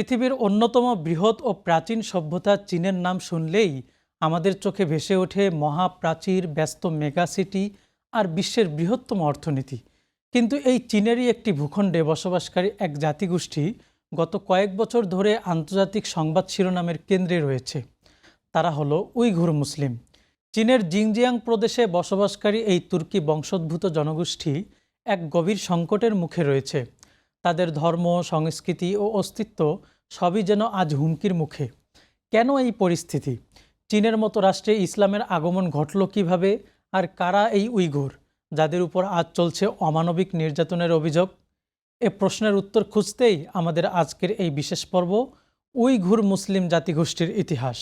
পৃথিবীর অন্যতম বৃহৎ ও প্রাচীন সভ্যতা চীনের নাম শুনলেই আমাদের চোখে ভেসে ওঠে মহাপ্রাচীর, ব্যস্ত মেগা সিটি আর বিশ্বের বৃহত্তম অর্থনীতি। কিন্তু এই চীনেরই একটি ভূখণ্ডে বসবাসকারী এক জাতিগোষ্ঠী গত কয়েক বছর ধরে আন্তর্জাতিক সংবাদ শিরোনামের কেন্দ্রে রয়েছে। তারা হলো উইঘুর মুসলিম। চীনের জিংজিয়াং প্রদেশে বসবাসকারী এই তুর্কি বংশোদ্ভূত জনগোষ্ঠী এক গভীর সংকটের মুখে রয়েছে। তাদের ধর্ম, সংস্কৃতি ও অস্তিত্ব সবই যেন আজ হুমকির মুখে। কেন এই পরিস্থিতি? চীনের মতো রাষ্ট্রে ইসলামের আগমন ঘটল কীভাবে? আর কারা এই উইঘুর, যাদের উপর আজ চলছে অমানবিক নির্যাতনের অভিযোগ? এ প্রশ্নের উত্তর খুঁজতেই আমাদের আজকের এই বিশেষ পর্ব, উইঘুর মুসলিম জাতিগোষ্ঠীর ইতিহাস।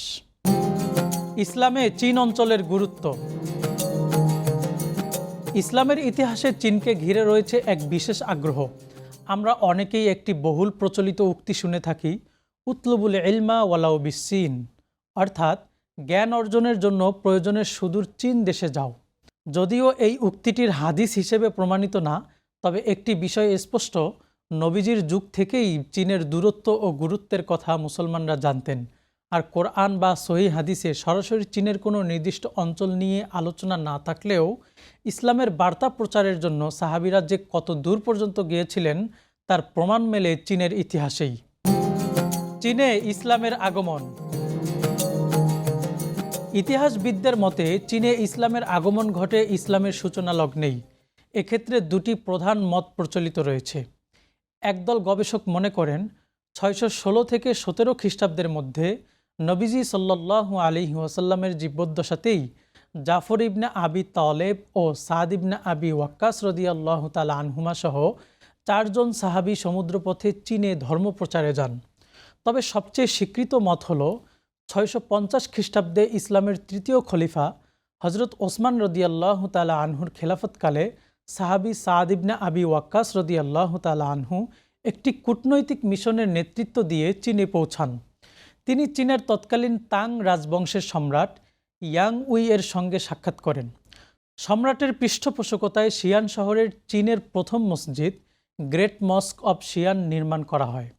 ইসলামে চীন অঞ্চলের গুরুত্ব। ইসলামের ইতিহাসে চীনকে ঘিরে রয়েছে এক বিশেষ আগ্রহ। আমরা অনেকেই একটি বহুল প্রচলিত উক্তি শুনে থাকি, উতলবুল এলমা ওয়ালাউ বিসিন অর্থাৎ, জ্ঞান অর্জনের জন্য প্রয়োজনের সুদূর চীন দেশে যাও। যদিও এই উক্তিটির হাদিস হিসেবে প্রমাণিত না, তবে একটি বিষয় স্পষ্ট, নবীজির যুগ থেকেই চীনের দূরত্ব ও গুরুত্বের কথা মুসলমানরা জানতেন। আর কোরআন বা সহি হাদিসে সরাসরি চীনের কোনো নির্দিষ্ট অঞ্চল নিয়ে আলোচনা না থাকলেও ইসলামের বার্তা প্রচারের জন্য সাহাবিরা যে কত দূর পর্যন্ত গিয়েছিলেন, তার প্রমাণ মেলে চীনের ইতিহাসেই। চীনে ইসলামের আগমন। ইতিহাসবিদদের মতে, চীনে ইসলামের আগমন ঘটে ইসলামের সূচনা লগ্নেই এক্ষেত্রে দুটি প্রধান মত প্রচলিত রয়েছে। একদল গবেষক মনে করেন, ছয়শো ষোলো থেকে সতেরো খ্রিস্টাব্দের মধ্যে নবীজি সাল্লাহ আলী ওয়াসাল্লামের জীবদ্দশাতেই জাফর ইবনা আবি তলেব ও সাদ ইবনে আবি ওয়াক্কাস রদিয়াল্লাহ তালা আনহুমা সহ চারজন সাহাবি সমুদ্রপথে চীনে ধর্ম প্রচারে যান। তবে সবচেয়ে স্বীকৃত মত হল ছয়শো পঞ্চাশ খ্রিস্টাব্দে ইসলামের তৃতীয় খলিফা হজরত ওসমান রদিয়াল্লাহ তালা আনহুর খেলাফতকালে সাহাবি সাদ ইবনা আবি ওয়াক্কাস রদিয়াল্লাহ তালা আনহু একটি কূটনৈতিক মিশনের নেতৃত্ব দিয়ে চীনে পৌঁছান। তিনি চীনের তৎকালীন তাং রাজবংশের সম্রাট ইয়াং উই এর সঙ্গে সাক্ষাৎ করেন। সম্রাটের পৃষ্ঠপোষকতায় শিয়ান শহরের চীনের প্রথম মসজিদ গ্রেট মস্ক অব শিয়ান নির্মাণ করা হয়।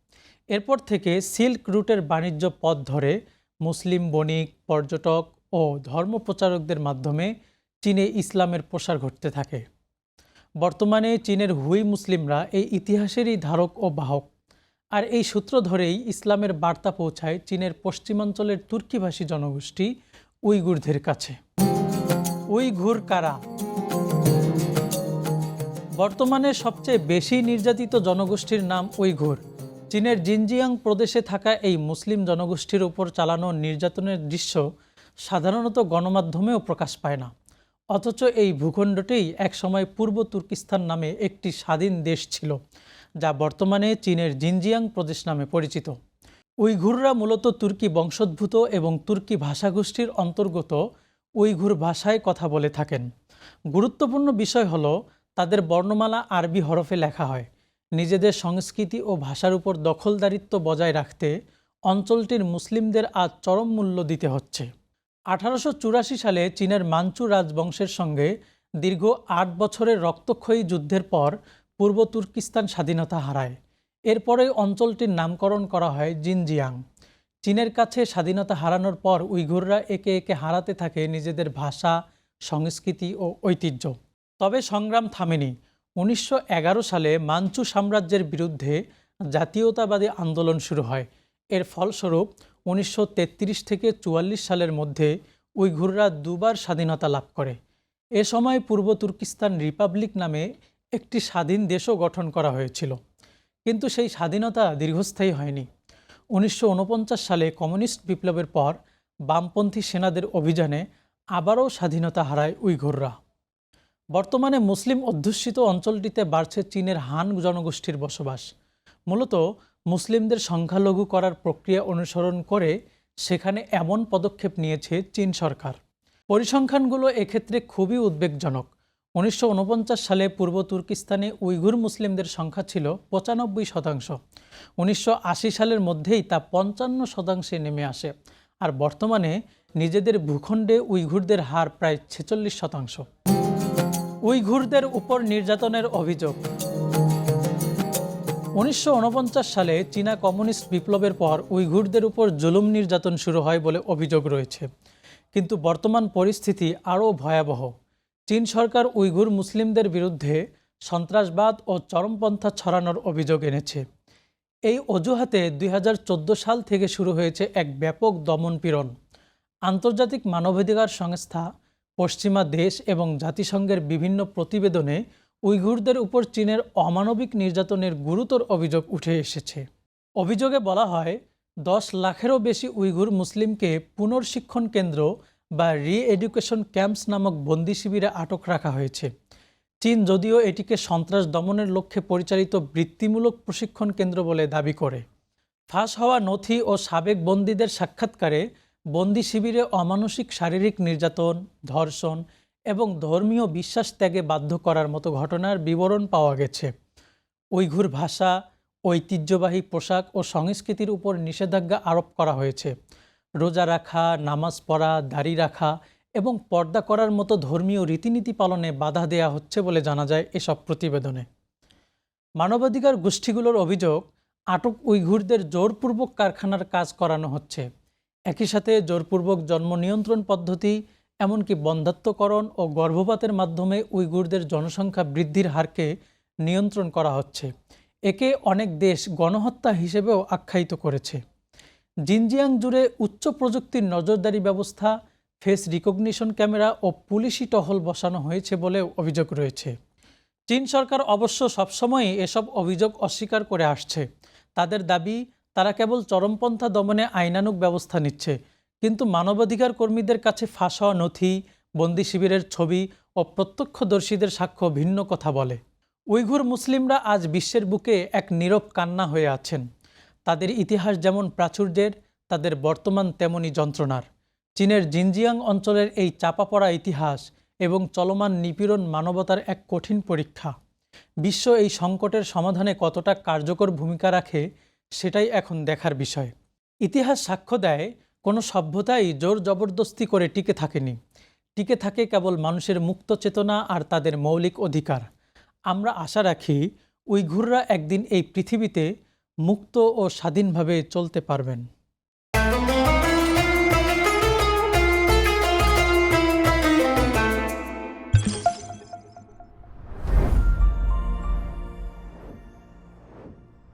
এরপর থেকে সিল্ক রুটের বাণিজ্য পথ ধরে মুসলিম বণিক, পর্যটক ও ধর্মপ্রচারকদের মাধ্যমে চীনে ইসলামের প্রসার ঘটতে থাকে। বর্তমানে চীনের হুই মুসলিমরা এই ইতিহাসেরই ধারক ও বাহক। আর এই সূত্র ধরেই ইসলামের বার্তা পৌঁছায় চীনের পশ্চিমাঞ্চলের তুর্কিভাষী জনগোষ্ঠী উইগুরদের কাছে। উইঘুর কারা? বর্তমানে সবচেয়ে বেশি নির্যাতিত জনগোষ্ঠীর নাম উইঘুর। চীনের জিনজিয়াং প্রদেশে থাকা এই মুসলিম জনগোষ্ঠীর উপর চালানো নির্যাতনের দৃশ্য সাধারণত গণমাধ্যমেও প্রকাশ পায় না। অথচ এই ভূখণ্ডটিই একসময় পূর্ব তুর্কিস্তান নামে একটি স্বাধীন দেশ ছিল। যা বর্তমানে চীনের জিনজিয়াং প্রদেশ নামে পরিচিত। উইঘুররা মূলত তুর্কি বংশোদ্ভূত এবং তুর্কি ভাষাগোষ্ঠীর অন্তর্গত উইঘুর ভাষায় কথা বলে থাকেন। গুরুত্বপূর্ণ বিষয় হল, তাদের বর্ণমালা আরবি হরফে লেখা হয়। নিজেদের সংস্কৃতি ও ভাষার উপর দখলদারিত্ব বজায় রাখতে অঞ্চলটির মুসলিমদের আজ চরম মূল্য দিতে হচ্ছে। আঠারোশো চুরাশি সালে চীনের মাঞ্চু রাজবংশের সঙ্গে দীর্ঘ আট বছরের রক্তক্ষয়ী যুদ্ধের পর পূর্ব তুর্কিস্তান স্বাধীনতা হারায়। এরপরে অঞ্চলটির নামকরণ করা হয় জিনজিয়াং। চীনের কাছে স্বাধীনতা হারানোর পর উইঘুররা একে একে হারাতে থাকে নিজেদের ভাষা, সংস্কৃতি ও ঐতিহ্য। তবে সংগ্রাম থামেনি। উনিশশো এগারো সালে মাঞ্চু সাম্রাজ্যের বিরুদ্ধে জাতীয়তাবাদী আন্দোলন শুরু হয়। এর ফলস্বরূপ উনিশশো তেত্রিশ থেকে চুয়াল্লিশ সালের মধ্যে উইঘুররা দুবার স্বাধীনতা লাভ করে। এ সময় পূর্ব তুর্কিস্তান রিপাবলিক নামে একটি স্বাধীন দেশও গঠন করা হয়েছিল। কিন্তু সেই স্বাধীনতা দীর্ঘস্থায়ী হয়নি। উনিশশো ঊনপঞ্চাশ সালে কমিউনিস্ট বিপ্লবের পর বামপন্থী সেনাদের অভিযানে আবারও স্বাধীনতা হারায় উইঘুররা। বর্তমানে মুসলিম অধ্যুষিত অঞ্চলটিতে বাড়ছে চীনের হান জনগোষ্ঠীর বসবাস। মূলত মুসলিমদের সংখ্যালঘু করার প্রক্রিয়া অনুসরণ করে সেখানে এমন পদক্ষেপ নিয়েছে চীন সরকার। পরিসংখ্যানগুলো এক্ষেত্রে খুবই উদ্বেগজনক। উনিশশো ঊনপঞ্চাশ সালে পূর্ব তুর্কিস্তানে উইঘুর মুসলিমদের সংখ্যা ছিল পঁচানব্বই শতাংশ। উনিশশো আশি সালের মধ্যেই তা পঞ্চান্ন শতাংশে নেমে আসে আর বর্তমানে নিজেদের ভূখণ্ডে উইঘুরদের হার প্রায় ছেচল্লিশ শতাংশ। উইঘুরদের উপর নির্যাতনের অভিযোগ। উনিশশো ঊনপঞ্চাশ সালে চীনা কমিউনিস্ট বিপ্লবের পর উইঘুরদের উপর জুলুম নির্যাতন শুরু হয় বলে অভিযোগ রয়েছে। কিন্তু বর্তমান পরিস্থিতি আরও ভয়াবহ। চীন সরকার উইঘুর মুসলিমদের বিরুদ্ধে সন্ত্রাসবাদ ও চরমপন্থা ছড়ানোর অভিযোগ এনেছে। এই অজুহাতে দুই হাজার চোদ্দ সাল থেকে শুরু হয়েছে এক ব্যাপক দমনপীড়ন আন্তর্জাতিক মানবাধিকার সংস্থা, পশ্চিমা দেশ এবং জাতিসংঘের বিভিন্ন প্রতিবেদনে উইঘুরদের উপর চীনের অমানবিক নির্যাতনের গুরুতর অভিযোগ উঠে এসেছে। অভিযোগে বলা হয়, দশ লাখেরও বেশি উইঘুর মুসলিমকে পুনর্শিক্ষণ কেন্দ্র বা রি এডুকেশন ক্যাম্পস নামক বন্দি শিবিরে আটক রাখা হয়েছে। চীন যদিও এটিকে সন্ত্রাস দমনের লক্ষ্যে পরিচালিত বৃত্তিমূলক প্রশিক্ষণ কেন্দ্র বলে দাবি করে। ফাঁস হওয়া নথি ও সাবেক বন্দীদের সাক্ষাৎকারে বন্দি শিবিরে অমানসিক শারীরিক নির্যাতন, ধর্ষণ এবং ধর্মীয় বিশ্বাস ত্যাগে বাধ্য করার মতো ঘটনার বিবরণ পাওয়া গেছে। উইঘুর ভাষা, ঐতিহ্যবাহী পোশাক ও সংস্কৃতির উপর নিষেধাজ্ঞা আরোপ করা হয়েছে। রোজা রাখা, নামাজ পড়া, দাড়ি রাখা এবং পর্দা করার মতো ধর্মীয় রীতিনীতি পালনে বাধা দেয়া হচ্ছে বলে জানা যায় এসব প্রতিবেদনে। মানবাধিকার গোষ্ঠীগুলোর অভিযোগ, আটক উইঘুরদের জোরপূর্বক কারখানার কাজ করানো হচ্ছে। একই সাথে জোরপূর্বক জন্ম নিয়ন্ত্রণ পদ্ধতি, এমনকি বন্ধাত্মকরণ ও গর্ভপাতের মাধ্যমে উইঘুরদের জনসংখ্যা বৃদ্ধির হারকে নিয়ন্ত্রণ করা হচ্ছে। একে অনেক দেশ গণহত্যা হিসেবেও আখ্যায়িত করেছে। জিনজিয়াং জুড়ে উচ্চ প্রযুক্তির নজরদারি ব্যবস্থা, ফেস রিকগনিশন ক্যামেরা ও পুলিশি টহল বসানো হয়েছে বলে অভিযোগ রয়েছে। চীন সরকার অবশ্য সবসময়ই এসব অভিযোগ অস্বীকার করে আসছে। তাদের দাবি, তারা কেবল চরমপন্থা দমনে আইনানুক ব্যবস্থা নিচ্ছে, কিন্তু মানবাধিকার কর্মীদের কাছে ফাঁস হওয়া নথি, বন্দি শিবিরের ছবি ও প্রত্যক্ষদর্শীদের সাক্ষ্য ভিন্ন কথা বলে। উইঘুর মুসলিমরা আজ বিশ্বের বুকে এক নীরব কান্না হয়ে আছেন। তাদের ইতিহাস যেমন প্রাচুর্যের, তাদের বর্তমান তেমনই যন্ত্রণার। চীনের জিনজিয়াং অঞ্চলের এই চাপা পড়া ইতিহাস এবং চলমান নিপীড়ন মানবতার এক কঠিন পরীক্ষা। বিশ্ব এই সংকটের সমাধানে কতটা কার্যকর ভূমিকা রাখে, সেটাই এখন দেখার বিষয়। ইতিহাস সাক্ষ্য দেয়, কোনো সভ্যতাই জোর জবরদস্তি করে টিকে থাকেনি। টিকে থাকে কেবল মানুষের মুক্ত চেতনা আর তাদের মৌলিক অধিকার। আমরা আশা রাখি, উইঘুররা একদিন এই পৃথিবীতে মুক্ত ও স্বাধীনভাবে চলতে পারবেন।